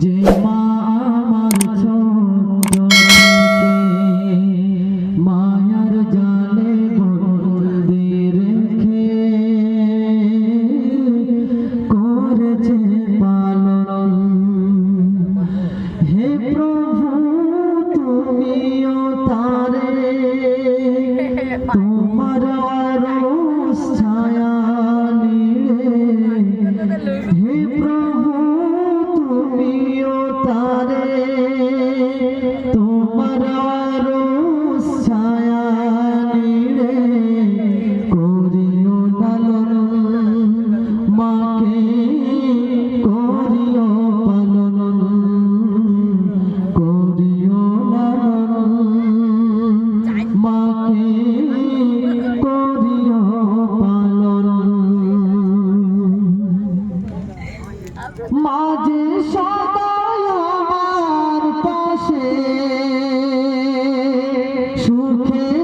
যে মা মায়ার জালে বন্দি রেখে করেছে পালন। হে প্রভু, তুমিও তারে। তোমার আরও হে প্রভু মাঝে সদায় আমার পাশে সুখে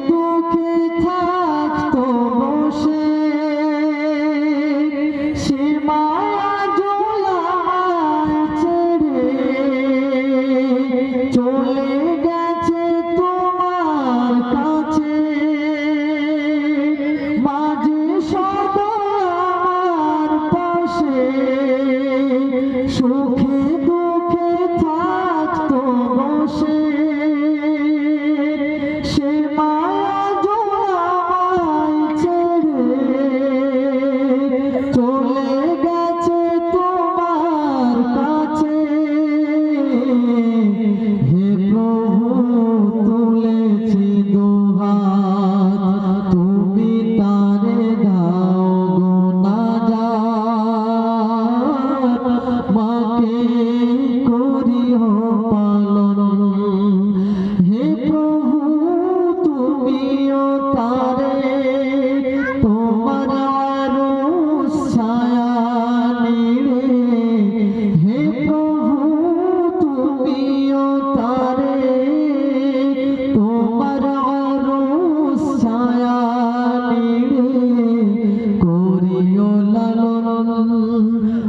করিও পা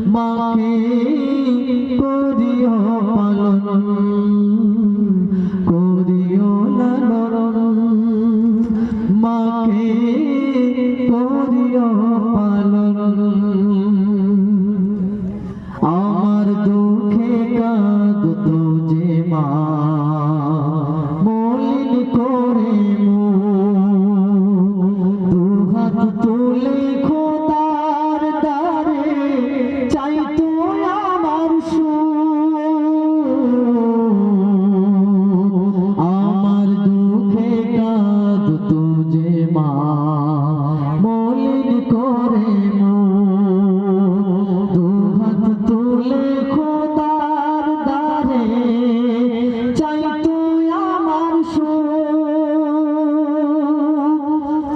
মাকে করিও পালন।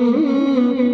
Mm-hmm.